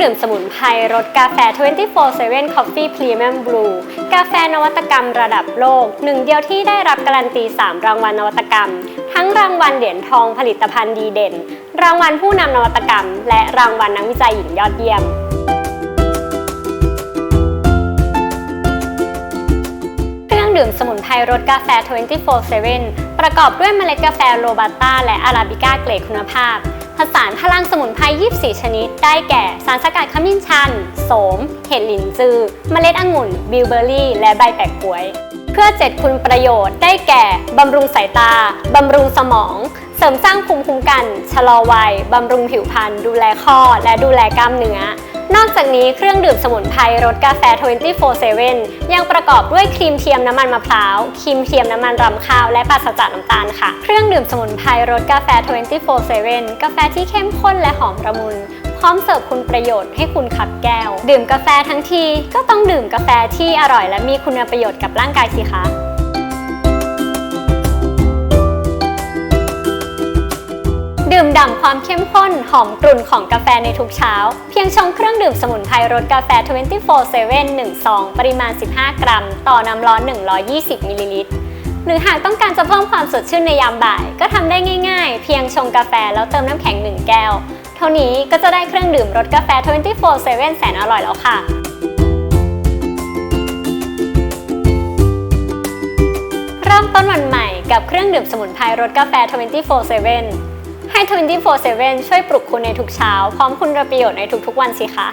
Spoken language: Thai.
รื่องดื่มสมุนไพรรสกาแฟ 24/7 Coffee Premium Brew กาแฟนวัตกรรมระดับโลก หนึ่งเดียวที่ได้รับการันตี 3 รางวัลนวัตกรรม ทั้งรางวัลเหรียญทองผลิตภัณฑ์ดีเด่น รางวัลผู้นำนวัตกรรม และรางวัลนักวิจัยหญิงยอดเยี่ยมเครื่องดื่มสมุนไพรรสกาแฟ 24/7 ประกอบด้วยเมล็ดกาแฟโรบัสต้าและอาราบิก้าเกรดคุณภาพ ผสานพลังสมุนไพร 24 ชนิด ได้แก่ สารสกัดขมิ้นชัน โสม เห็ดหลินจือ เมล็ดองุ่น บิลเบอร์รี่ และใบแปะกล้วย เพื่อเจ็ดคุณประโยชน์ ได้แก่ บำรุงสายตา บำรุงสมอง เสริมสร้างภูมิคุ้มกัน ชะลอวัย บำรุงผิวพรรณ ดูแลข้อ และดูแลกล้ามเนื้อ นอกจากนี้เครื่องดื่มสมุนไพรรสกาแฟ 24/7 ยังประกอบด้วยครีมเทียมน้ำมันมะพร้าว ครีมเทียมน้ำมันรำข้าว และปราศจากน้ำตาลค่ะ เครื่องดื่มสมุนไพรรสกาแฟ 24/7 กาแฟที่เข้มข้นและหอมระมุนพร้อมเสิร์ฟคุณประโยชน์ให้คุณขับแก้ว ดื่มกาแฟทั้งทีก็ต้องดื่มกาแฟที่อร่อยและมีคุณประโยชน์กับร่างกายสิคะ ดื่มด่ำความเข้มข้นหอมกรุ่นของกาแฟในทุกเช้า เพียงชงเครื่องดื่มสมุนไพรรสกาแฟ 24/7 1ซองปริมาณ 15 กรัม ต่อน้ำร้อน 120มิลลิลิตรหรือหากต้องการจะเพิ่มความสดชื่นในยามบ่าย ก็ทำได้ง่ายๆ เพียงชงกาแฟแล้วเติมน้ำแข็ง 1 แก้ว เท่านี้ก็จะได้เครื่องดื่มรสกาแฟ 24/7 แสนอร่อยแล้วค่ะเริ่มต้นวันใหม่กับเครื่องดื่มสมุนไพรรสกาแฟ 24/7 ให้ 24/7 ช่วยปลุกคุณในทุกเช้า พร้อมคุณประโยชน์ในทุกๆวันสิคะ